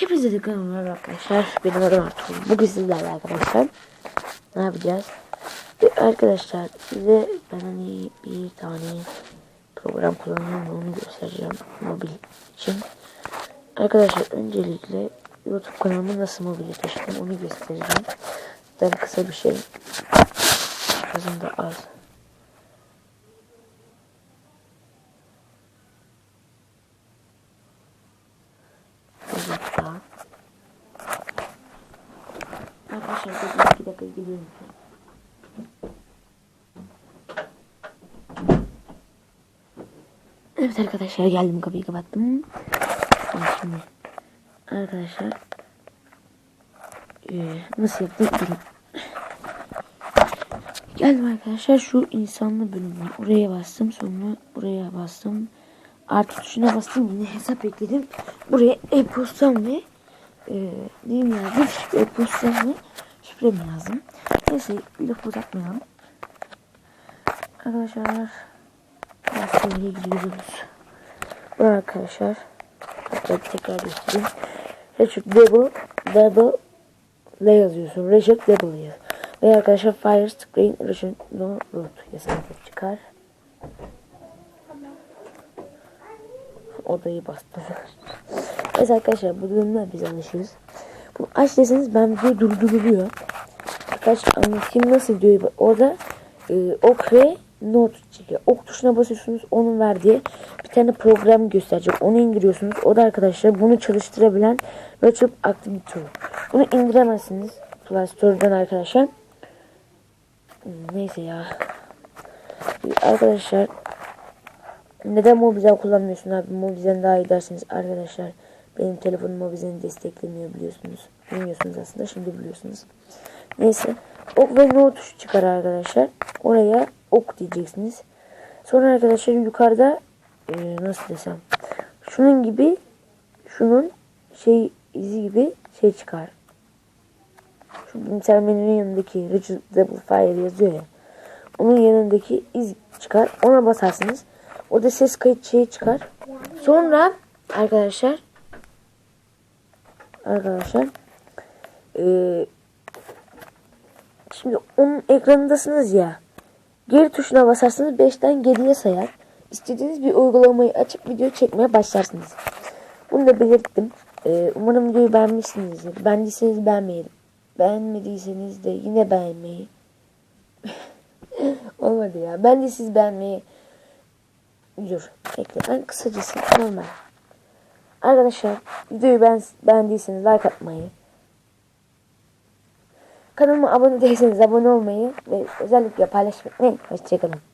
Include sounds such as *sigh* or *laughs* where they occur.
Hepinize de kanalıma arkadaşlar. Benim adım Artur. Bugün sizlerle arkadaşlar ne yapacağız? Ve arkadaşlar size ben hani bir tane program kullanıyorum onu göstereceğim mobil için. Arkadaşlar öncelikle YouTube kanalımı nasıl mobile taşıdım onu göstereceğim. Ben kısa bir şey. Hızım da az. Dakika. Arkadaşlar bir iki dakika geliyorum. Evet arkadaşlar geldim kapıyı kapattım. Bak Şimdi arkadaşlar nasıl yaptık durun. Geldim arkadaşlar şu insanlı bölümü oraya bastım sonra buraya bastım artı tuşuna bastım yine hesap ekledim buraya e-postam ve e, neyim yazdım e-postam ve şifremi yazdım neyse laf uzatmayalım. Arkadaşlar Gazeteye gidiyoruz. Bu arkadaşlar hatta tekrar göstereyim. Richard Double Double ne yazıyorsun? Richard Double yaz. Ve arkadaşlar Fire Screen Richard No Root yazarsak çıkar. Odayı bastım. *laughs* Evet arkadaşlar bu durumda biz alışırız. Bu aç deseniz ben video durduruyor. Birkaç anlatayım nasıl videoyu. Orada e, ok ve not çekiyor. Ok tuşuna basıyorsunuz onun verdiği bir tane program gösterecek. Onu indiriyorsunuz. O da arkadaşlar bunu çalıştırabilen Virtual Activity. Bunu indiremezsiniz. Play Store'dan arkadaşlar. Neyse ya. Arkadaşlar neden Mobizen kullanmıyorsun abi? Mobizen daha iyi dersiniz arkadaşlar. Benim telefonum Mobizen'i desteklemiyor biliyorsunuz. Bilmiyorsunuz aslında şimdi biliyorsunuz. Neyse. Ok ve no tuşu çıkar arkadaşlar. Oraya ok diyeceksiniz. Sonra arkadaşlar yukarıda e, nasıl desem. Şunun gibi şunun şey izi gibi şey çıkar. Şu bilgisayar menünün yanındaki Richard Double Fire yazıyor ya. Onun yanındaki iz çıkar. Ona basarsınız. O da ses kayıt şeyi çıkar. Sonra arkadaşlar arkadaşlar eee şimdi onun ekranındasınız ya geri tuşuna basarsanız 5'ten geriye sayar. İstediğiniz bir uygulamayı açıp video çekmeye başlarsınız. Bunu da belirttim. Eee, umarım videoyu beğenmişsinizdir. Beğendiyseniz beğenmeyin. Beğenmediyseniz de yine beğenmeyi. *laughs* Olmadı ya. Ben de siz beğenmeyi Dur. Bekle. Ben kısacası normal. Arkadaşlar videoyu beğendiyseniz like atmayı. Kanalıma abone değilseniz abone olmayı ve özellikle paylaşmayı. Hoşçakalın.